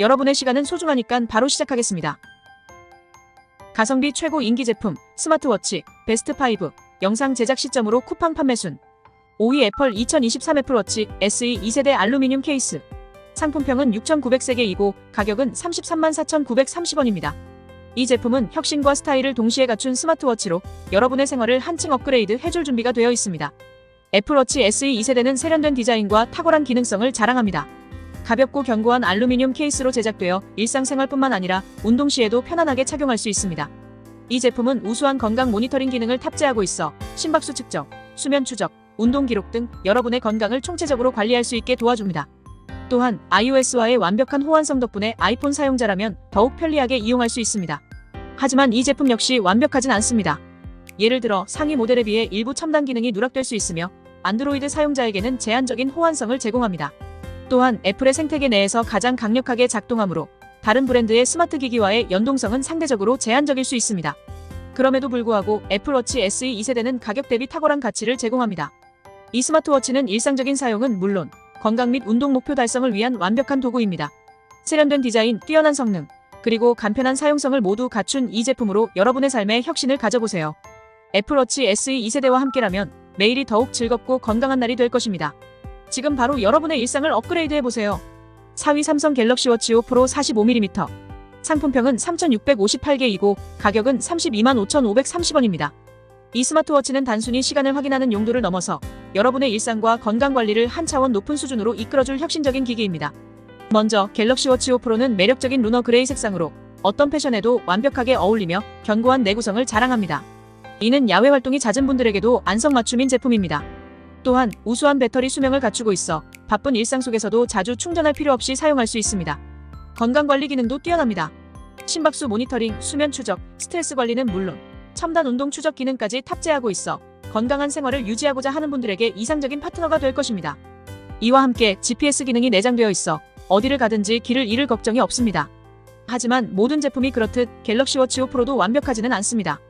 여러분의 시간은 소중하니까 바로 시작하겠습니다. 가성비 최고 인기 제품 스마트워치 베스트 5 영상 제작 시점으로 쿠팡 판매 순 5위 애플 2023 애플워치 SE 2세대 알루미늄 케이스 상품평은 6,900세계이고 가격은 33만 4,930원입니다. 이 제품은 혁신과 스타일을 동시에 갖춘 스마트워치로 여러분의 생활을 한층 업그레이드 해줄 준비가 되어 있습니다. 애플워치 SE 2세대는 세련된 디자인과 탁월한 기능성을 자랑합니다. 가볍고 견고한 알루미늄 케이스로 제작되어 일상생활뿐만 아니라 운동 시에도 편안하게 착용할 수 있습니다. 이 제품은 우수한 건강 모니터링 기능을 탑재하고 있어 심박수 측정, 수면 추적, 운동 기록 등 여러분의 건강을 총체적으로 관리할 수 있게 도와줍니다. 또한 iOS와의 완벽한 호환성 덕분에 아이폰 사용자라면 더욱 편리하게 이용할 수 있습니다. 하지만 이 제품 역시 완벽하진 않습니다. 예를 들어 상위 모델에 비해 일부 첨단 기능이 누락될 수 있으며 안드로이드 사용자에게는 제한적인 호환성을 제공합니다. 또한 애플의 생태계 내에서 가장 강력하게 작동하므로 다른 브랜드의 스마트 기기와의 연동성은 상대적으로 제한적일 수 있습니다. 그럼에도 불구하고 애플워치 SE 2세대는 가격 대비 탁월한 가치를 제공합니다. 이 스마트워치는 일상적인 사용은 물론 건강 및 운동 목표 달성을 위한 완벽한 도구입니다. 세련된 디자인, 뛰어난 성능, 그리고 간편한 사용성을 모두 갖춘 이 제품으로 여러분의 삶에 혁신을 가져보세요. 애플워치 SE 2세대와 함께라면 매일이 더욱 즐겁고 건강한 날이 될 것입니다. 지금 바로 여러분의 일상을 업그레이드 해보세요. 4위 삼성 갤럭시 워치 5 프로 45mm. 상품평은 3,658개이고 가격은 32만 5,530원입니다. 이 스마트워치는 단순히 시간을 확인하는 용도를 넘어서 여러분의 일상과 건강 관리를 한 차원 높은 수준으로 이끌어줄 혁신적인 기기입니다. 먼저 갤럭시 워치 5 프로는 매력적인 루너 그레이 색상으로 어떤 패션에도 완벽하게 어울리며 견고한 내구성을 자랑합니다. 이는 야외 활동이 잦은 분들에게도 안성맞춤인 제품입니다. 또한 우수한 배터리 수명을 갖추고 있어 바쁜 일상 속에서도 자주 충전할 필요 없이 사용할 수 있습니다. 건강관리 기능도 뛰어납니다. 심박수 모니터링, 수면 추적, 스트레스 관리는 물론 첨단 운동 추적 기능까지 탑재하고 있어 건강한 생활을 유지하고자 하는 분들에게 이상적인 파트너가 될 것입니다. 이와 함께 GPS 기능이 내장되어 있어 어디를 가든지 길을 잃을 걱정이 없습니다. 하지만 모든 제품이 그렇듯 갤럭시 워치 5 프로도 완벽하지는 않습니다.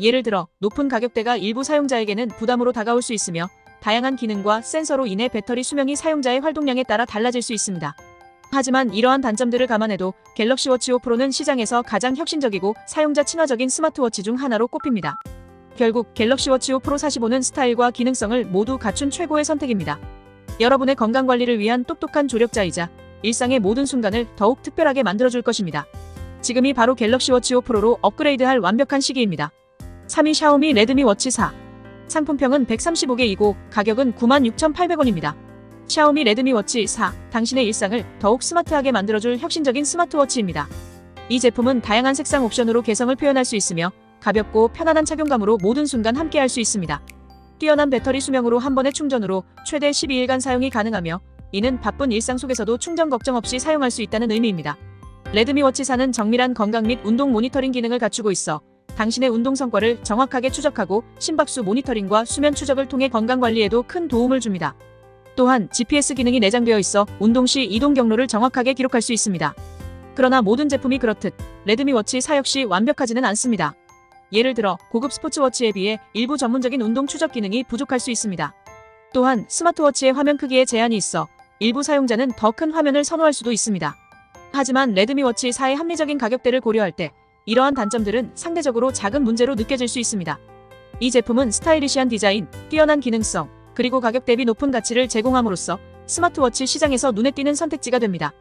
예를 들어 높은 가격대가 일부 사용자에게는 부담으로 다가올 수 있으며 다양한 기능과 센서로 인해 배터리 수명이 사용자의 활동량에 따라 달라질 수 있습니다. 하지만 이러한 단점들을 감안해도 갤럭시 워치 5 프로는 시장에서 가장 혁신적이고 사용자 친화적인 스마트워치 중 하나로 꼽힙니다. 결국 갤럭시 워치 5 프로 45는 스타일과 기능성을 모두 갖춘 최고의 선택입니다. 여러분의 건강 관리를 위한 똑똑한 조력자이자 일상의 모든 순간을 더욱 특별하게 만들어줄 것입니다. 지금이 바로 갤럭시 워치 5 프로로 업그레이드할 완벽한 시기입니다. 3위 샤오미 레드미 워치 4 상품평은 135개이고 가격은 96,800원입니다. 샤오미 레드미 워치 4 당신의 일상을 더욱 스마트하게 만들어줄 혁신적인 스마트워치입니다. 이 제품은 다양한 색상 옵션으로 개성을 표현할 수 있으며 가볍고 편안한 착용감으로 모든 순간 함께할 수 있습니다. 뛰어난 배터리 수명으로 한 번의 충전으로 최대 12일간 사용이 가능하며 이는 바쁜 일상 속에서도 충전 걱정 없이 사용할 수 있다는 의미입니다. 레드미 워치 4는 정밀한 건강 및 운동 모니터링 기능을 갖추고 있어 당신의 운동 성과를 정확하게 추적하고 심박수 모니터링과 수면 추적을 통해 건강 관리에도 큰 도움을 줍니다. 또한 GPS 기능이 내장되어 있어 운동 시 이동 경로를 정확하게 기록할 수 있습니다. 그러나 모든 제품이 그렇듯 레드미 워치 4 역시 완벽하지는 않습니다. 예를 들어 고급 스포츠 워치에 비해 일부 전문적인 운동 추적 기능이 부족할 수 있습니다. 또한 스마트워치의 화면 크기에 제한이 있어 일부 사용자는 더 큰 화면을 선호할 수도 있습니다. 하지만 레드미 워치 4의 합리적인 가격대를 고려할 때 이러한 단점들은 상대적으로 작은 문제로 느껴질 수 있습니다. 이 제품은 스타일리시한 디자인, 뛰어난 기능성, 그리고 가격 대비 높은 가치를 제공함으로써 스마트워치 시장에서 눈에 띄는 선택지가 됩니다.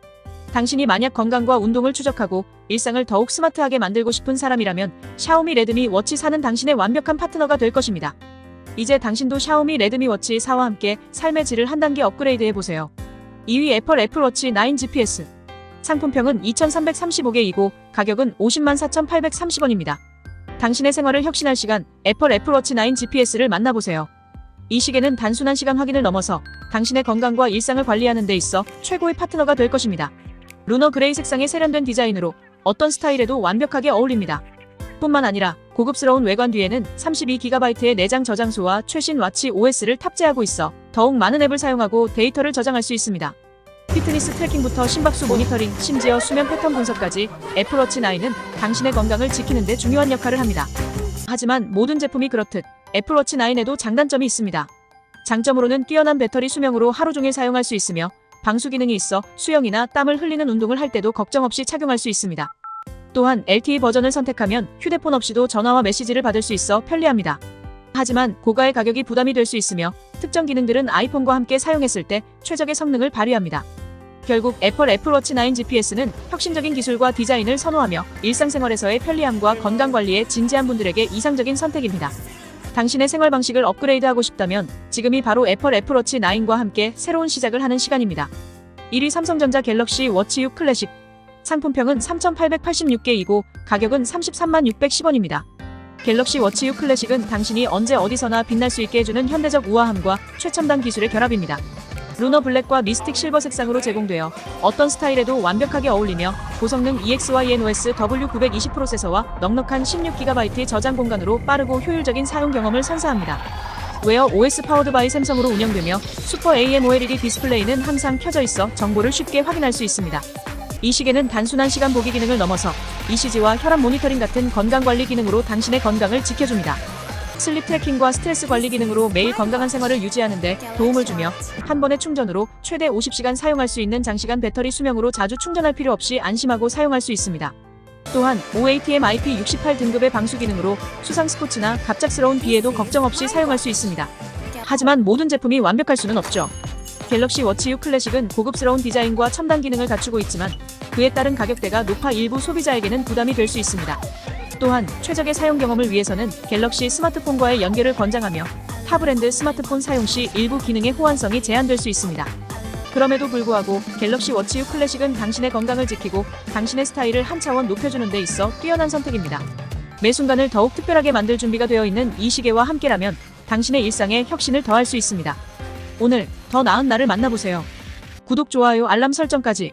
당신이 만약 건강과 운동을 추적하고 일상을 더욱 스마트하게 만들고 싶은 사람이라면 샤오미 레드미 워치 4는 당신의 완벽한 파트너가 될 것입니다. 이제 당신도 샤오미 레드미 워치 4와 함께 삶의 질을 한 단계 업그레이드 해 보세요. 2위 애플 애플워치 9 GPS 상품평은 2,335개이고 가격은 50만 4,830원입니다. 당신의 생활을 혁신할 시간 애플 애플워치 9 GPS를 만나보세요. 이 시계는 단순한 시간 확인을 넘어서 당신의 건강과 일상을 관리하는 데 있어 최고의 파트너가 될 것입니다. 루너 그레이 색상의 세련된 디자인으로 어떤 스타일에도 완벽하게 어울립니다. 뿐만 아니라 고급스러운 외관 뒤에는 32GB의 내장 저장소와 최신 와치 OS를 탑재하고 있어 더욱 많은 앱을 사용하고 데이터를 저장할 수 있습니다. 피트니스 트래킹부터 심박수 모니터링, 심지어 수면 패턴 분석까지 애플워치 9은 당신의 건강을 지키는 데 중요한 역할을 합니다. 하지만 모든 제품이 그렇듯 애플워치 9에도 장단점이 있습니다. 장점으로는 뛰어난 배터리 수명으로 하루 종일 사용할 수 있으며 방수 기능이 있어 수영이나 땀을 흘리는 운동을 할 때도 걱정 없이 착용할 수 있습니다. 또한 LTE 버전을 선택하면 휴대폰 없이도 전화와 메시지를 받을 수 있어 편리합니다. 하지만 고가의 가격이 부담이 될 수 있으며 특정 기능들은 아이폰과 함께 사용했을 때 최적의 성능을 발휘합니다. 결국 애플 애플워치 9 GPS는 혁신적인 기술과 디자인을 선호하며 일상생활에서의 편리함과 건강 관리에 진지한 분들에게 이상적인 선택입니다. 당신의 생활 방식을 업그레이드하고 싶다면 지금이 바로 애플 애플워치 9과 함께 새로운 시작을 하는 시간입니다. 1위 삼성전자 갤럭시 워치 6 클래식 상품평은 3,886개이고 가격은 33만 610원입니다. 갤럭시 워치 6 클래식은 당신이 언제 어디서나 빛날 수 있게 해주는 현대적 우아함과 최첨단 기술의 결합입니다. 루너 블랙과 미스틱 실버 색상으로 제공되어 어떤 스타일에도 완벽하게 어울리며 고성능 EXYNOS W920 프로세서와 넉넉한 16GB 저장 공간으로 빠르고 효율적인 사용 경험을 선사합니다. 웨어 OS 파워드 바이 샘성으로 운영되며 슈퍼 AMOLED 디스플레이는 항상 켜져 있어 정보를 쉽게 확인할 수 있습니다. 이 시계는 단순한 시간 보기 기능을 넘어서 ECG와 혈압 모니터링 같은 건강 관리 기능으로 당신의 건강을 지켜줍니다. 슬립 트래킹과 스트레스 관리 기능으로 매일 건강한 생활을 유지하는 데 도움을 주며 한 번의 충전으로 최대 50시간 사용할 수 있는 장시간 배터리 수명으로 자주 충전할 필요 없이 안심하고 사용할 수 있습니다. 또한 OATM IP68 등급의 방수 기능으로 수상 스포츠나 갑작스러운 비에도 걱정 없이 사용할 수 있습니다. 하지만 모든 제품이 완벽할 수는 없죠. 갤럭시 워치 6 클래식은 고급스러운 디자인과 첨단 기능을 갖추고 있지만 그에 따른 가격대가 높아 일부 소비자에게는 부담이 될 수 있습니다. 또한 최적의 사용 경험을 위해서는 갤럭시 스마트폰과의 연결을 권장하며 타 브랜드 스마트폰 사용 시 일부 기능의 호환성이 제한될 수 있습니다. 그럼에도 불구하고 갤럭시 워치 6 클래식은 당신의 건강을 지키고 당신의 스타일을 한 차원 높여주는 데 있어 뛰어난 선택입니다. 매 순간을 더욱 특별하게 만들 준비가 되어 있는 이 시계와 함께라면 당신의 일상에 혁신을 더할 수 있습니다. 오늘 더 나은 나를 만나보세요. 구독, 좋아요, 알람 설정까지